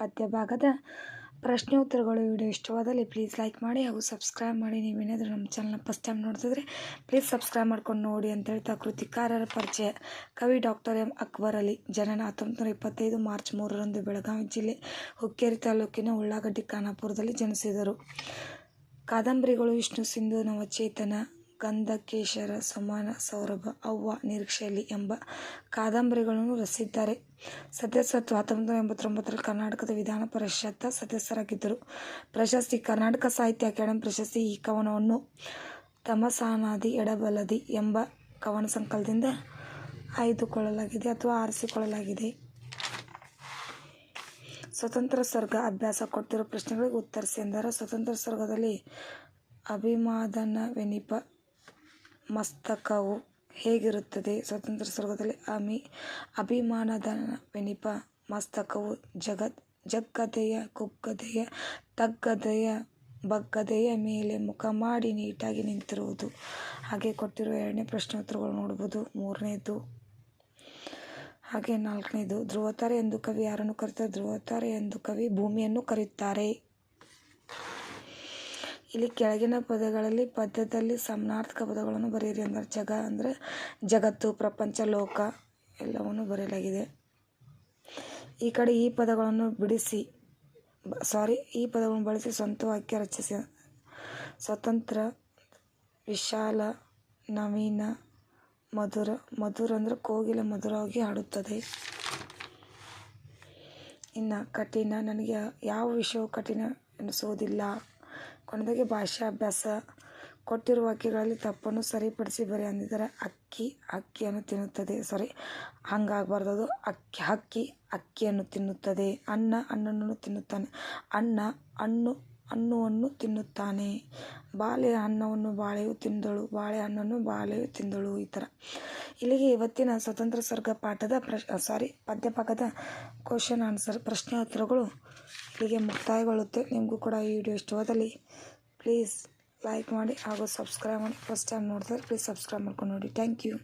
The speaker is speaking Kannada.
ಪದ್ಯ ಭಾಗದ ಪ್ರಶ್ನೆ ಉತ್ತರಗಳು ವಿಡಿಯೋ ಇಷ್ಟವಾದಲ್ಲಿ ಪ್ಲೀಸ್ ಲೈಕ್ ಮಾಡಿ ಹಾಗೂ ಸಬ್ಸ್ಕ್ರೈಬ್ ಮಾಡಿ. ನೀವೇನಾದರೂ ನಮ್ಮ ಚಾನಲ್ನ ಫಸ್ಟ್ ಟೈಮ್ ನೋಡ್ತಿದ್ರೆ ಪ್ಲೀಸ್ ಸಬ್ಸ್ಕ್ರೈಬ್ ಮಾಡ್ಕೊಂಡು ನೋಡಿ ಅಂತ ಹೇಳ್ತಾ ಕೃತಿಕಾರರ ಪರಿಚಯ. ಕವಿ ಡಾಕ್ಟರ್ ಎಂ ಅಕ್ಬರ್ ಅಲಿ, ಜನನ ಹತ್ತೊಂಬತ್ತು ನೂರ ಇಪ್ಪತ್ತೈದು, ಮಾರ್ಚ್ ಮೂರರಂದು ಬೆಳಗಾವಿ ಜಿಲ್ಲೆ ಹುಕ್ಕೇರಿ ತಾಲೂಕಿನ ಉಳ್ಳಾಗಡ್ಡಿ ಖಾನಾಪುರದಲ್ಲಿ ಜನಿಸಿದರು. ಕಾದಂಬರಿಗಳು ವಿಷ್ಣು ಸಿಂಧು, ನವಚೇತನ ಗಂಧಕೇಶರ ಸಮಾನ ಸೌರಭ, ಅವ್ವ ನಿರೀಕ್ಷೆಯಲ್ಲಿ ಎಂಬ ಕಾದಂಬರಿಗಳನ್ನು ರಚಿಸಿದ್ದಾರೆ. ಸದಸ್ಯತ್ವ ಹತ್ತೊಂಬತ್ತು ಎಂಬತ್ತೊಂಬತ್ತರಲ್ಲಿ ಕರ್ನಾಟಕದ ವಿಧಾನ ಪರಿಷತ್ ಸದಸ್ಯರಾಗಿದ್ದರು. ಪ್ರಶಸ್ತಿ ಕರ್ನಾಟಕ ಸಾಹಿತ್ಯ ಅಕಾಡೆಮಿ ಪ್ರಶಸ್ತಿ ಈ ಕವನವನ್ನು ತಮಸಾನಾದಿ ಎಡಬಲದಿ ಎಂಬ ಕವನ ಸಂಕಲದಿಂದ ಆಯ್ದುಕೊಳ್ಳಲಾಗಿದೆ ಅಥವಾ ಆರಿಸಿಕೊಳ್ಳಲಾಗಿದೆ. ಸ್ವತಂತ್ರ ಸ್ವರ್ಗ ಅಭ್ಯಾಸ ಕೊಟ್ಟಿರುವ ಪ್ರಶ್ನೆಗಳಿಗೆ ಉತ್ತರಿಸಿ ಎಂದರೆ, ಸ್ವತಂತ್ರ ಸ್ವರ್ಗದಲ್ಲಿ ಅಭಿಮಾದನವೆನಿಪ ಮಸ್ತಕವು ಹೇಗಿರುತ್ತದೆ? ಸ್ವತಂತ್ರ ಸ್ವರ್ಗದಲ್ಲಿ ಅಮಿ, ಅಭಿಮಾನದವೆನಿಪ ಮಸ್ತಕವು ಜಗತ್ ಜಗ್ಗದೆಯ ಕುಗ್ಗದೆಯ ತಗ್ಗದೆಯ ಬಗ್ಗದೆಯ ಮೇಲೆ ಮುಖ ಮಾಡಿ ನೀಟಾಗಿ ನಿಂತಿರುವುದು. ಹಾಗೆ ಕೊಟ್ಟಿರುವ ಎರಡನೇ ಪ್ರಶ್ನೋತ್ತರಗಳು ನೋಡ್ಬೋದು. ಮೂರನೇದು, ಹಾಗೆ ನಾಲ್ಕನೇದು, ಧ್ರುವತಾರೆ ಎಂದು ಕವಿ ಯಾರನ್ನು ಕರೀತಾರೆ ಧ್ರುವತಾರೆ ಎಂದು ಕವಿ ಭೂಮಿಯನ್ನು ಕರೆಯುತ್ತಾರೆ. ಇಲ್ಲಿ ಕೆಳಗಿನ ಪದಗಳಲ್ಲಿ ಪದ್ಯದಲ್ಲಿ ಸಮಾನಾರ್ಥಕ ಪದಗಳನ್ನು ಬರೆಯಿರಿ ಅಂದರೆ ಜಗ ಅಂದರೆ ಜಗತ್ತು, ಪ್ರಪಂಚ, ಲೋಕ ಎಲ್ಲವನ್ನು ಬರೆಯಲಾಗಿದೆ. ಈ ಕಡೆ ಈ ಪದಗಳನ್ನು ಬಿಡಿಸಿ ಸಾರಿ ಈ ಪದವನ್ನು ಬಳಸಿ ಸ್ವಂತ ವಾಕ್ಯ ರಚಿಸಿ. ಸ್ವತಂತ್ರ, ವಿಶಾಲ, ನವೀನ, ಮಧುರ ಮಧುರ ಅಂದರೆ ಕೋಗಿಲೆ ಮಧುರವಾಗಿ ಹಾಡುತ್ತದೆ. ಇನ್ನು ಕಠಿಣ, ನನಗೆ ಯಾವ ವಿಷಯವು ಕಠಿಣ ಎನಿಸುವುದಿಲ್ಲ. ಕೊನೆಯದಾಗಿ ಭಾಷಾಭ್ಯಾಸ ಕೊಟ್ಟಿರುವ ವಾಕ್ಯಗಳಲ್ಲಿ ತಪ್ಪನ್ನು ಸರಿಪಡಿಸಿ ಬರೆ ಅಂದಿದ್ದಾರೆ ಅಕ್ಕಿ, ಅಕ್ಕಿಯನ್ನು ತಿನ್ನುತ್ತದೆ. ಸಾರಿ ಹಂಗಾಗಬಾರ್ದು ಅದು ಅಕ್ಕಿ ಹಕ್ಕಿ ಅಕ್ಕಿಯನ್ನು ತಿನ್ನುತ್ತದೆ. ಅನ್ನ ಹಣ್ಣನ್ನು ತಿನ್ನುತ್ತಾನೆ. ಅನ್ನ, ಹಣ್ಣು ಹಣ್ಣುವನ್ನು ತಿನ್ನುತ್ತಾನೆ. ಬಾಳೆ ಹಣ್ಣವನ್ನು ಬಾಳೆಯು ತಿಂದಳು ಬಾಳೆಹಣ್ಣನ್ನು ಬಾಳೆಯು ತಿಂದಳು ಈ ಥರ ಇಲ್ಲಿಗೆ ಇವತ್ತಿನ ಸ್ವತಂತ್ರ ಸ್ವರ್ಗ ಪಾಠದ ಪ್ರಶ್ ಸಾರಿ ಪದ್ಯಭಾಗದ ಕ್ವಶನ್ ಆನ್ಸರ್ ಪ್ರಶ್ನೆ ಉತ್ತರಗಳು ಇಲ್ಲಿಗೆ ಮುಕ್ತಾಯಗೊಳ್ಳುತ್ತೆ. ನಿಮಗೂ ಕೂಡ ಈ ವಿಡಿಯೋ ಇಷ್ಟವಾದಲ್ಲಿ ಪ್ಲೀಸ್ ಲೈಕ್ ಮಾಡಿ ಹಾಗೂ ಸಬ್ಸ್ಕ್ರೈಬ್ ಮಾಡಿ. ಫಸ್ಟ್ ಟೈಮ್ ನೋಡ್ತಾರೆ ಪ್ಲೀಸ್ ಸಬ್ಸ್ಕ್ರೈಬ್ ಮಾಡ್ಕೊಂಡು ನೋಡಿ. Thank you